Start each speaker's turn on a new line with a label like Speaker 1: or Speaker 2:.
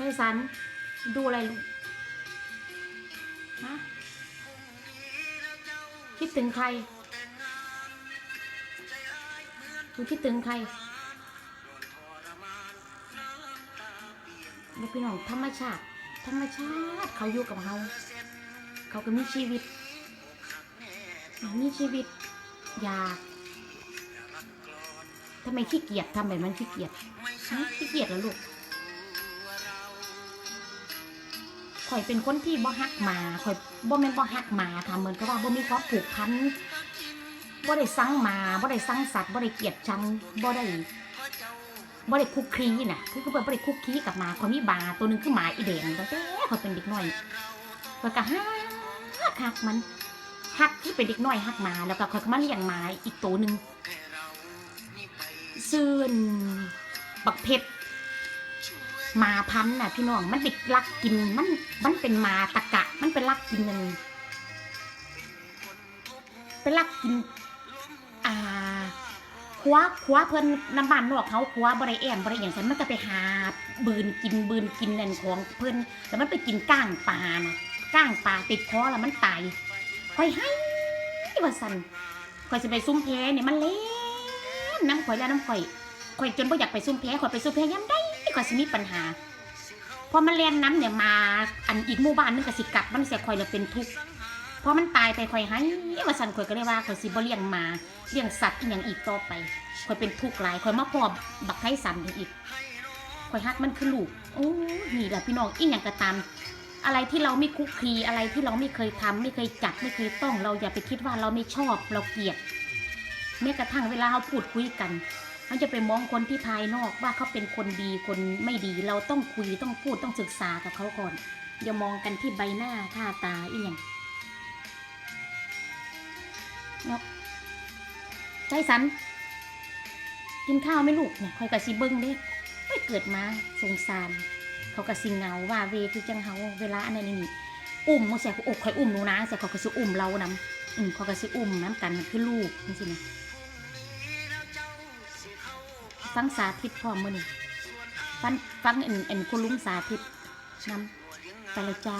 Speaker 1: ช่สัน ดูอะไรลูกฮะคิดถึงใครหนูคิดถึงใครลูกพี่น้องธรรมชาติ ธรรมชาติเขาอยู่กับเราเขาก็มีชีวิต มีชีวิต อยากทำไมขี้เกียจทำแบบมันขี้เกียจขี้เกียจเหรอลูก ข่อยเป็นคนที่บ่ฮักหมาข่อยบ่แม่นบ่ฮักหมาค่ะเหมือนกับว่าบ่มีความผูกพันบ่ได้สังหมาบ่ได้สังสัตว์บ่ได้เกลียดชังบ่ได้บ่ได้คุกคีน่ะคือคือบ่ได้คุกคีกับหมาข่อยมีบาตัวหนึงคือหมาอีแดงตั้งแต่ข่อยเป็นเด็กน้อยข่อยก็ฮักฮักมันฮักที่เป็นเด็กน้อยฮักหมาแล้วก็ข่อยก็มาเลี้ยงหมาอีกตัวหนึงซื่นบักเพชร มาพันน่ะ พี่น้องมันติดลักกินมันมันเป็นมาตะกะ มันเป็นลักกินนั่นเป็นลักกิน อ่าคว้าคว้าเพิ่นน้ำบ้านนอกเขาคว้าบริแอมบริอย่างฉันมันก็ไปหาบืนกินบืนกินนั่นของเพิ่นแล้วมันไปกินก้างปลาน่ะก้างปลาติดคอแล้วมันตายคอยให้ว่าสันคอยจะไปซุ่มแพ้เนี่ยมันเล่นน้ำข่อยแล้วน้ำข่อยข่อยจนบ่อยากไปซุ่มแพ้ข่อยไปซุ่มแพ้ย้ำได้ ก็สิมีปัญหาพอมันแล่นน้ำเนี่ยมาอันอีกหมู่บ้านนึงก็สิกัดมันเสียคอยเลยเป็นทุกข์พอมันตายไปคอยให้มาสั่นคอยก็เลยว่าคอยสิบ่เลี้ยงมาเลี้ยงสัตว์อีหยังอีกต่อไปคอยเป็นทุกข์หลายคอยมาพอบักไทสันอีกคอยฮักมันคือลูกโอ้นี่แหละพี่น้องอีหยังก็ตามอะไรที่เราไม่คุกคีอะไรที่เราไม่เคยทำไม่เคยจับไม่เคยต้อง เราอย่าไปคิดว่าเราไม่ชอบเราเกลียดแม้กระทั่งเวลาเราพูดคุยกัน มันจะไปมองคนที่ภายนอกว่าเขาเป็นคนดีคนไม่ดี เราต้องคุยต้องพูดต้องศึกษากับเขาก่อนอย่ามองกันที่ใบหน้าท่าตาอีหยังเนาะใจสัน กินข้าวไม่ลูกเนี่ยคอยกระซิเบิ้งเด้ไม่เกิดมาสงสาร เขากระซิเงาว่าเวคือจังเฮาเวลาอันนั้นี่อุ้มมเสียอกคอยอุ้มหนูนะเสียเขากระซิอุ้มเรานำอืมเขากระซิอุ้มน้ำกันคือลูกนี่สินะ ฟังสาธิตพร้อมมือนี่ฟังฟังเอ็นเอ็นคุณลุงสาธิตนำไปเลยจ้า